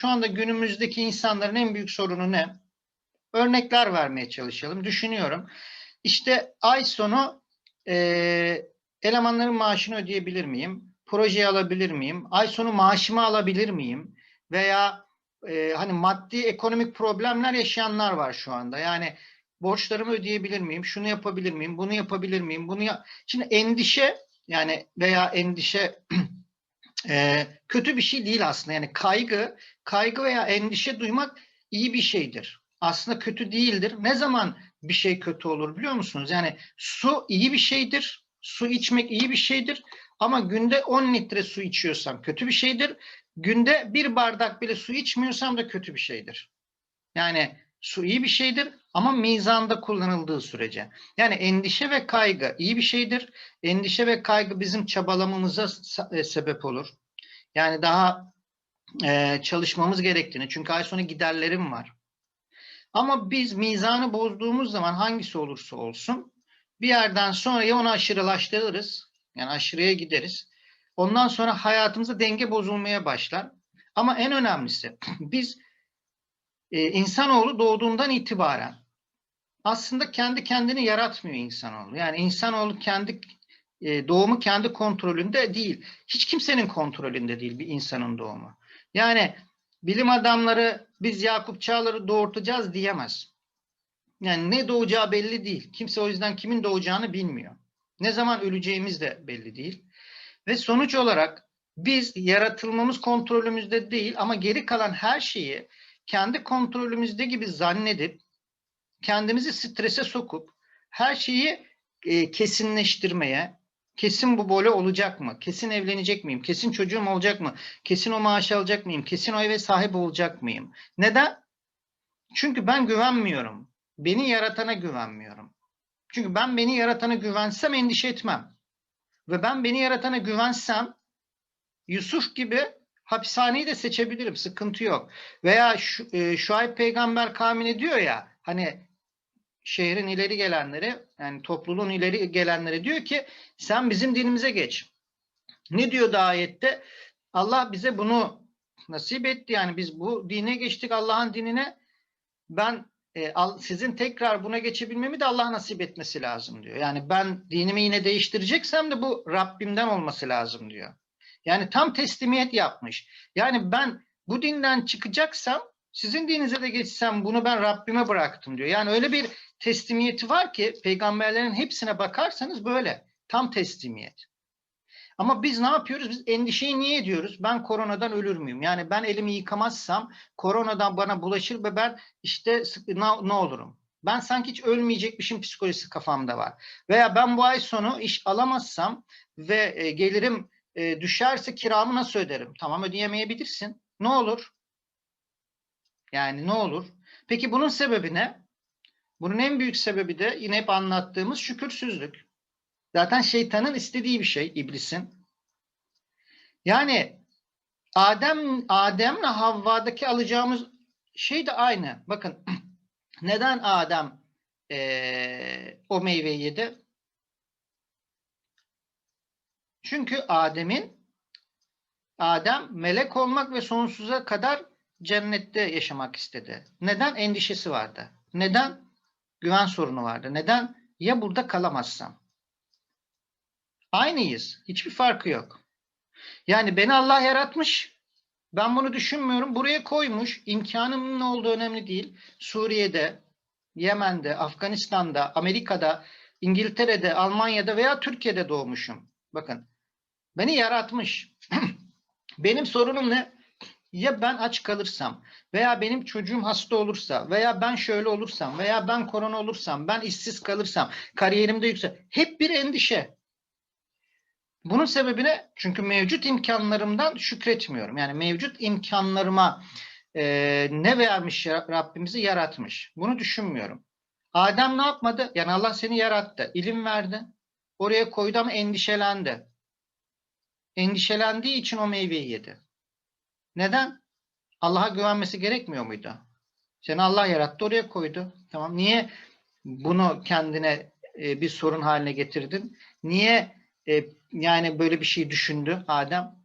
Şu anda günümüzdeki insanların en büyük sorunu ne? Örnekler vermeye çalışalım. Düşünüyorum. İşte ay sonu eee, elemanların maaşını ödeyebilir miyim? Projeyi alabilir miyim? Ay sonu maaşımı alabilir miyim? Veya eee, hani maddi ekonomik problemler yaşayanlar var şu anda. Yani borçlarımı ödeyebilir miyim? Şunu yapabilir miyim? Bunu yapabilir miyim? Bunu ya Şimdi endişe yani veya endişe eee, kötü bir şey değil aslında. Yani kaygı, kaygı veya endişe duymak iyi bir şeydir. Aslında kötü değildir. Ne zaman bir şey kötü olur biliyor musunuz? Yani su iyi bir şeydir. Su içmek iyi bir şeydir. Ama günde 10 litre su içiyorsam kötü bir şeydir. Günde bir bardak bile su içmiyorsam da kötü bir şeydir. Yani su iyi bir şeydir ama mizanda kullanıldığı sürece. Yani endişe ve kaygı iyi bir şeydir. Endişe ve kaygı bizim çabalamamıza e, sebep olur. Yani daha e, çalışmamız gerektiğini. Çünkü ay sonu giderlerim var. Ama biz mizanı bozduğumuz zaman hangisi olursa olsun bir yerden sonra ya onu aşırılaştırırız. Yani aşırıya gideriz. Ondan sonra hayatımızda denge bozulmaya başlar. Ama en önemlisi biz e, insanoğlu doğduğundan itibaren aslında kendi kendini yaratmıyor insanoğlu. Yani insanoğlu kendi e, doğumu kendi kontrolünde değil. Hiç kimsenin kontrolünde değil bir insanın doğumu. Yani bilim adamları biz Yakup Çağlar'ı doğurtacağız diyemez. Yani ne doğacağı belli değil. Kimse o yüzden kimin doğacağını bilmiyor. Ne zaman öleceğimiz de belli değil. Ve sonuç olarak biz yaratılmamız kontrolümüzde değil ama geri kalan her şeyi kendi kontrolümüzde gibi zannedip kendimizi strese sokup her şeyi e, kesinleştirmeye, kesin bu böyle olacak mı? Kesin evlenecek miyim? Kesin çocuğum olacak mı? Kesin o maaşı alacak mıyım? Kesin o eve sahip olacak mıyım? Neden? Çünkü ben güvenmiyorum. Beni yaratana güvenmiyorum. Çünkü ben beni yaratana güvensem endişe etmem. Ve ben beni yaratana güvensem Yusuf gibi hapishaneyi de seçebilirim. Sıkıntı yok. Veya şu, e, Şuayb peygamber kavmine diyor ya hani şehrin ileri gelenleri yani topluluğun ileri gelenlere diyor ki sen bizim dinimize geç. Ne diyor da ayette? Allah bize bunu nasip etti. Yani biz bu dine geçtik Allah'ın dinine. Ben e, sizin tekrar buna geçebilmemi de Allah nasip etmesi lazım diyor. Yani ben dinimi yine değiştireceksem de bu Rabbimden olması lazım diyor. Yani tam teslimiyet yapmış. Yani ben bu dinden çıkacaksam sizin dininize de geçsem bunu ben Rabbime bıraktım diyor. Yani öyle bir teslimiyeti var ki peygamberlerin hepsine bakarsanız böyle tam teslimiyet. Ama biz ne yapıyoruz? Biz endişeyi niye ediyoruz? Ben koronadan ölür müyüm? Yani ben elimi yıkamazsam koronadan bana bulaşır ve ben işte ne, ne olurum? Ben sanki hiç ölmeyecekmişim psikolojisi kafamda var. Veya ben bu ay sonu iş alamazsam ve e, gelirim e, düşerse kiramı nasıl öderim? Tamam ödeyemeyebilirsin. Ne olur? Yani ne olur? Peki bunun sebebi ne? Bunun en büyük sebebi de yine hep anlattığımız şükürsüzlük. Zaten şeytanın istediği bir şey iblisin. Yani Adem Adem'le Havva'daki alacağımız şey de aynı. Bakın neden Adem eee, o meyveyi yedi? Çünkü Adem'in Adem melek olmak ve sonsuza kadar cennette yaşamak istedi. Neden? Endişesi vardı. Neden? Güven sorunu vardı. Neden? Ya burada kalamazsam? Aynıyız. Hiçbir farkı yok. Yani beni Allah yaratmış. Ben bunu düşünmüyorum. Buraya koymuş. İmkanımın ne olduğu önemli değil. Suriye'de, Yemen'de, Afganistan'da, Amerika'da, İngiltere'de, Almanya'da veya Türkiye'de doğmuşum. Bakın. Beni yaratmış. Benim sorunum ne? Ya ben aç kalırsam veya benim çocuğum hasta olursa veya ben şöyle olursam veya ben korona olursam, ben işsiz kalırsam, kariyerimde yüksel. Hep bir endişe. Bunun sebebi ne? Çünkü mevcut imkanlarımdan şükretmiyorum. Yani mevcut imkanlarıma e, ne vermiş Rabbimizi yaratmış. Bunu düşünmüyorum. Adem ne yapmadı? Yani Allah seni yarattı. ilim verdi. Oraya koydu ama endişelendi. Endişelendiği için o meyveyi yedi. Neden? Allah'a güvenmesi gerekmiyor muydu? Seni Allah yarattı oraya koydu. Tamam. Niye bunu kendine e, bir sorun haline getirdin? Niye e, yani böyle bir şey düşündü Adem?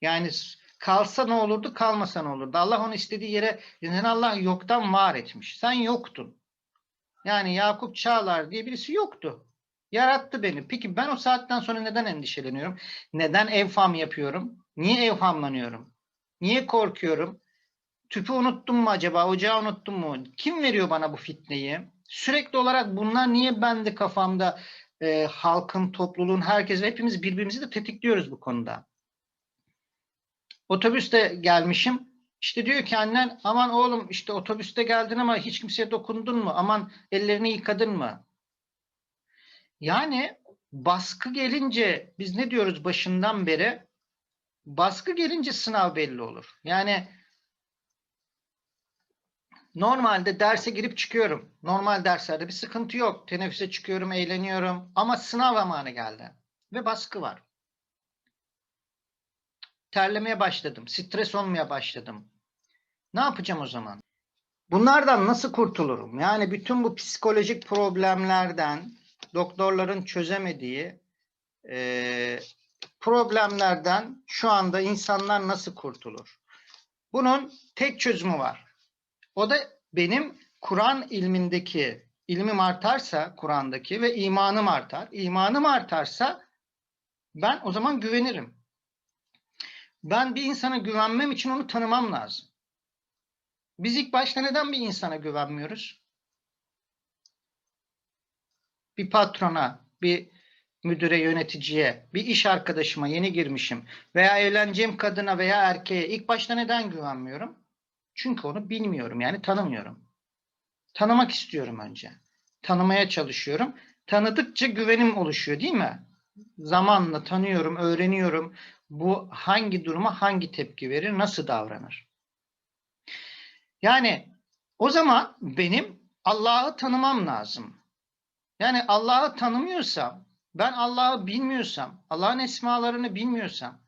Yani Kalsa ne olurdu, kalmasa ne olurdu? Allah onu istediği yere, yani Allah yoktan var etmiş. Sen yoktun. Yani Yakup Çağlar diye birisi yoktu. Yarattı beni. Peki ben o saatten sonra neden endişeleniyorum? Neden evham yapıyorum? Niye evhamlanıyorum? Niye korkuyorum? Tüpü unuttum mu acaba? Ocağı unuttum mu? Kim veriyor bana bu fitneyi? Sürekli olarak bunlar niye bende kafamda e, halkın, topluluğun, herkes hepimiz birbirimizi de tetikliyoruz bu konuda. Otobüste gelmişim. İşte diyor ki annen aman oğlum işte otobüste geldin ama hiç kimseye dokundun mu? Aman ellerini yıkadın mı? Yani baskı gelince biz ne diyoruz başından beri? Baskı gelince sınav belli olur. Yani normalde derse girip çıkıyorum. Normal derslerde bir sıkıntı yok. Teneffüse çıkıyorum, eğleniyorum. Ama sınav zamanı geldi. Ve baskı var. Terlemeye başladım. Stres olmaya başladım. Ne yapacağım o zaman? Bunlardan nasıl kurtulurum? Yani bütün bu psikolojik problemlerden, doktorların çözemediği e, problemlerden şu anda insanlar nasıl kurtulur? Bunun tek çözümü var. O da benim Kur'an ilmindeki ilmim artarsa Kur'an'daki ve imanım artar. İmanım artarsa ben o zaman güvenirim. Ben bir insana güvenmem için onu tanımam lazım. Biz ilk başta neden bir insana güvenmiyoruz? Bir patrona, bir müdüre, yöneticiye, bir iş arkadaşıma yeni girmişim veya evleneceğim kadına veya erkeğe ilk başta neden güvenmiyorum? Çünkü onu bilmiyorum yani tanımıyorum. Tanımak istiyorum önce. Tanımaya çalışıyorum. Tanıdıkça güvenim oluşuyor değil mi? Zamanla tanıyorum, öğreniyorum. Bu hangi duruma hangi tepki verir, nasıl davranır? Yani o zaman benim Allah'ı tanımam lazım. Yani Allah'ı tanımıyorsam, ben Allah'ı bilmiyorsam, Allah'ın esmalarını bilmiyorsam,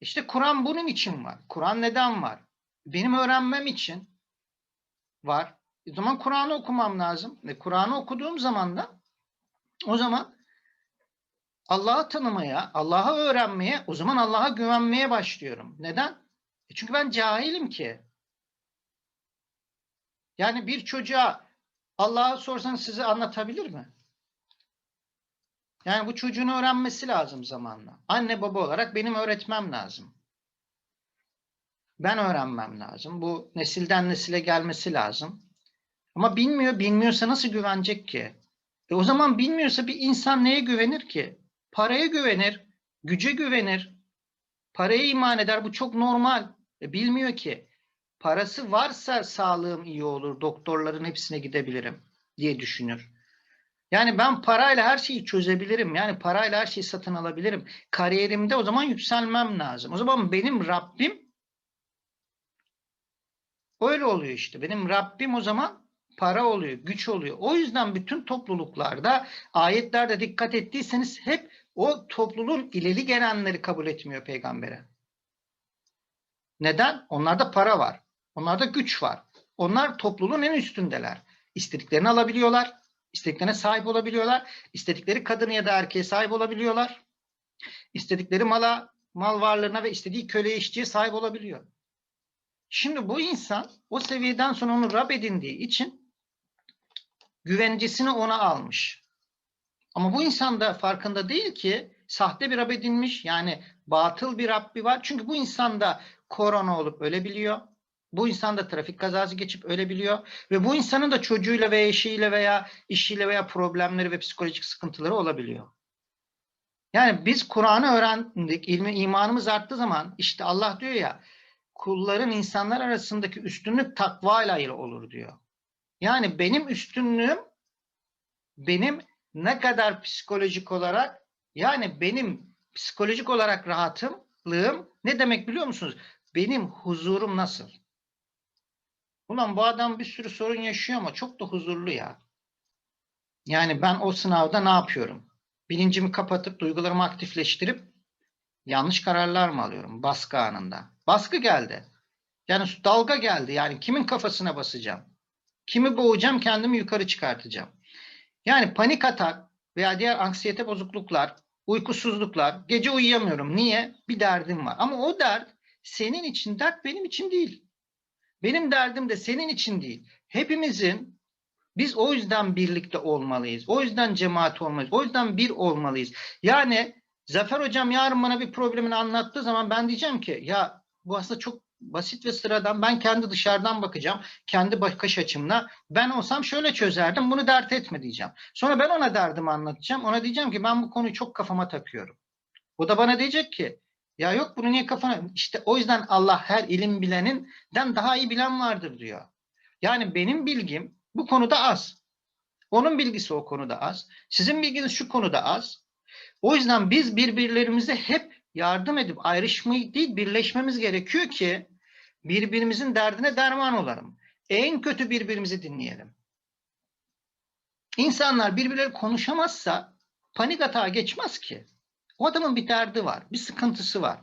işte Kur'an bunun için var. Kur'an neden var? Benim öğrenmem için var. O zaman Kur'an'ı okumam lazım. Ve Kur'an'ı okuduğum zaman da o zaman Allah'ı tanımaya, Allah'ı öğrenmeye, o zaman Allah'a güvenmeye başlıyorum. Neden? E çünkü ben cahilim ki. Yani bir çocuğa Allah'ı sorsan size anlatabilir mi? Yani bu çocuğun öğrenmesi lazım zamanla. Anne baba olarak benim öğretmem lazım. Ben öğrenmem lazım. Bu nesilden nesile gelmesi lazım. Ama bilmiyor, bilmiyorsa nasıl güvenecek ki? E o zaman bilmiyorsa bir insan neye güvenir ki? Paraya güvenir, güce güvenir. Paraya iman eder. Bu çok normal. E bilmiyor ki. Parası varsa sağlığım iyi olur, doktorların hepsine gidebilirim diye düşünür. Yani ben parayla her şeyi çözebilirim. Yani parayla her şeyi satın alabilirim. Kariyerimde o zaman yükselmem lazım. O zaman benim Rabbim öyle oluyor işte. Benim Rabbim o zaman para oluyor, güç oluyor. O yüzden bütün topluluklarda, ayetlerde dikkat ettiyseniz hep o topluluğun ileri gelenleri kabul etmiyor peygambere. Neden? Onlarda para var. Onlarda güç var. Onlar topluluğun en üstündeler. İstediklerini alabiliyorlar. İstediklerine sahip olabiliyorlar. İstedikleri kadını ya da erkeğe sahip olabiliyorlar. İstedikleri mala, mal varlığına ve istediği köle işçiye sahip olabiliyor. Şimdi bu insan o seviyeden sonra onu Rab edindiği için güvencesini ona almış. Ama bu insan da farkında değil ki sahte bir Rab edinmiş. Yani batıl bir Rabbi var. Çünkü bu insan da korona olup ölebiliyor. Bu insan da trafik kazası geçip ölebiliyor. Ve bu insanın da çocuğuyla veya eşiyle veya işiyle veya problemleri ve psikolojik sıkıntıları olabiliyor. Yani biz Kur'an'ı öğrendik, ilmi imanımız arttığı zaman işte Allah diyor ya kulların insanlar arasındaki üstünlük takva ile olur diyor. Yani benim üstünlüğüm benim ne kadar psikolojik olarak yani benim psikolojik olarak rahatımlığım ne demek biliyor musunuz? Benim huzurum nasıl? Ulan bu adam bir sürü sorun yaşıyor ama çok da huzurlu ya. Yani ben o sınavda ne yapıyorum? Bilincimi kapatıp duygularımı aktifleştirip yanlış kararlar mı alıyorum? Baskı anında. Baskı geldi. Yani dalga geldi. Yani kimin kafasına basacağım? Kimi boğacağım, kendimi yukarı çıkartacağım. Yani panik atak veya diğer anksiyete bozukluklar, uykusuzluklar, gece uyuyamıyorum. Niye? Bir derdim var. Ama o dert senin için dert benim için değil. Benim derdim de senin için değil. Hepimizin biz o yüzden birlikte olmalıyız. O yüzden cemaat olmalıyız. O yüzden bir olmalıyız. Yani Zafer hocam yarın bana bir problemini anlattığı zaman ben diyeceğim ki ya bu aslında çok basit ve sıradan. Ben kendi dışarıdan bakacağım. Kendi bakış açımla. Ben olsam şöyle çözerdim. Bunu dert etme diyeceğim. Sonra ben ona derdimi anlatacağım. Ona diyeceğim ki ben bu konuyu çok kafama takıyorum. O da bana diyecek ki ya yok bunu niye kafana... İşte o yüzden Allah her ilim bileninden daha iyi bilen vardır diyor. Yani benim bilgim bu konuda az. Onun bilgisi o konuda az. Sizin bilginiz şu konuda az. O yüzden biz birbirlerimize hep yardım edip ayrışmayı değil birleşmemiz gerekiyor ki birbirimizin derdine derman olalım. En kötü birbirimizi dinleyelim. İnsanlar birbirleri konuşamazsa panik atağa geçmez ki. O adamın bir derdi var, bir sıkıntısı var.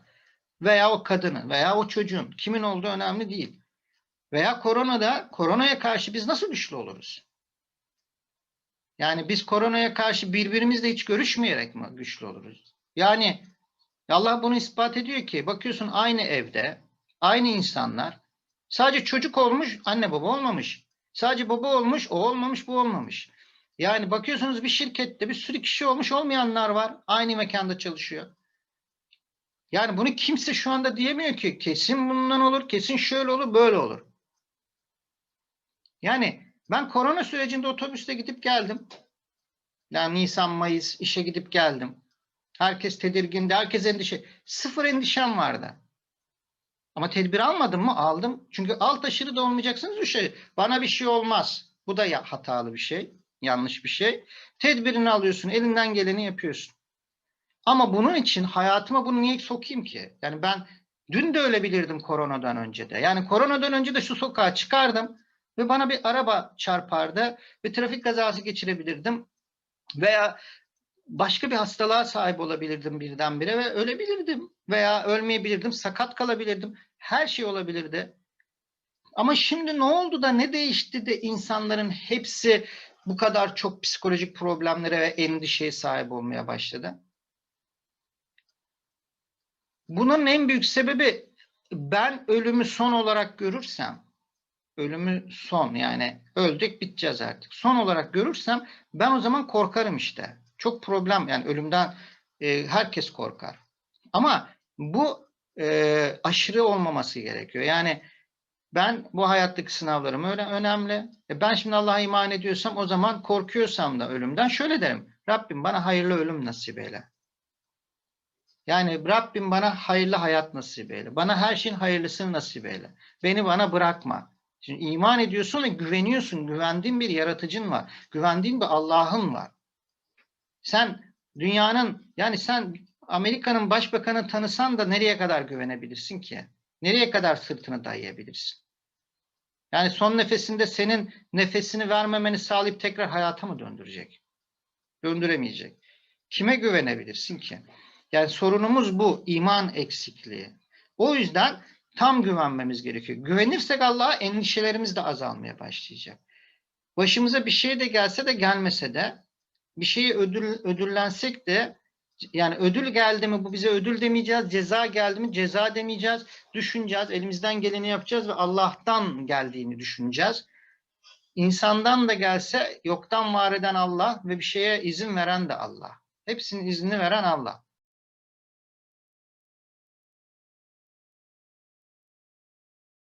Veya o kadının veya o çocuğun kimin olduğu önemli değil. Veya koronada koronaya karşı biz nasıl güçlü oluruz? Yani biz koronaya karşı birbirimizle hiç görüşmeyerek mi güçlü oluruz? Yani Allah bunu ispat ediyor ki bakıyorsun aynı evde aynı insanlar sadece çocuk olmuş anne baba olmamış. Sadece baba olmuş o olmamış bu olmamış. Yani bakıyorsunuz bir şirkette bir sürü kişi olmuş olmayanlar var. Aynı mekanda çalışıyor. Yani bunu kimse şu anda diyemiyor ki kesin bundan olur, kesin şöyle olur, böyle olur. Yani ben korona sürecinde otobüste gidip geldim. Yani Nisan, Mayıs işe gidip geldim. Herkes tedirgindi, herkes endişe. Sıfır endişem vardı. Ama tedbir almadım mı? Aldım. Çünkü alt aşırı da olmayacaksınız. Şey. Bana bir şey olmaz. Bu da hatalı bir şey. Yanlış bir şey. Tedbirini alıyorsun. Elinden geleni yapıyorsun. Ama bunun için hayatıma bunu niye sokayım ki? Yani ben dün de öyle bilirdim koronadan önce de. Yani koronadan önce de şu sokağa çıkardım ve bana bir araba çarpardı ve trafik kazası geçirebilirdim. Veya başka bir hastalığa sahip olabilirdim birdenbire ve ölebilirdim. Veya ölmeyebilirdim, sakat kalabilirdim. Her şey olabilirdi. Ama şimdi ne oldu da ne değişti de insanların hepsi bu kadar çok psikolojik problemlere ve endişeye sahip olmaya başladı? Bunun en büyük sebebi ben ölümü son olarak görürsem, ölümü son yani öldük biteceğiz artık. Son olarak görürsem ben o zaman korkarım işte. Çok problem yani ölümden e, herkes korkar. Ama bu e, aşırı olmaması gerekiyor. Yani ben bu hayattaki sınavlarım öyle önemli. E ben şimdi Allah'a iman ediyorsam o zaman korkuyorsam da ölümden şöyle derim. Rabbim bana hayırlı ölüm nasip eyle. Yani Rabbim bana hayırlı hayat nasip eyle. Bana her şeyin hayırlısını nasip eyle. Beni bana bırakma. Şimdi iman ediyorsun ve güveniyorsun. Güvendiğin bir yaratıcın var. Güvendiğin bir Allah'ın var. Sen dünyanın yani sen Amerika'nın başbakanı tanısan da nereye kadar güvenebilirsin ki? Nereye kadar sırtını dayayabilirsin? Yani son nefesinde senin nefesini vermemeni sağlayıp tekrar hayata mı döndürecek? Döndüremeyecek. Kime güvenebilirsin ki? Yani sorunumuz bu. iman eksikliği. O yüzden tam güvenmemiz gerekiyor. Güvenirsek Allah'a endişelerimiz de azalmaya başlayacak. Başımıza bir şey de gelse de gelmese de bir şeyi ödül, ödüllensek de yani ödül geldi mi bu bize ödül demeyeceğiz. Ceza geldi mi ceza demeyeceğiz. Düşüneceğiz. Elimizden geleni yapacağız ve Allah'tan geldiğini düşüneceğiz. İnsandan da gelse yoktan var eden Allah ve bir şeye izin veren de Allah. Hepsinin izni veren Allah.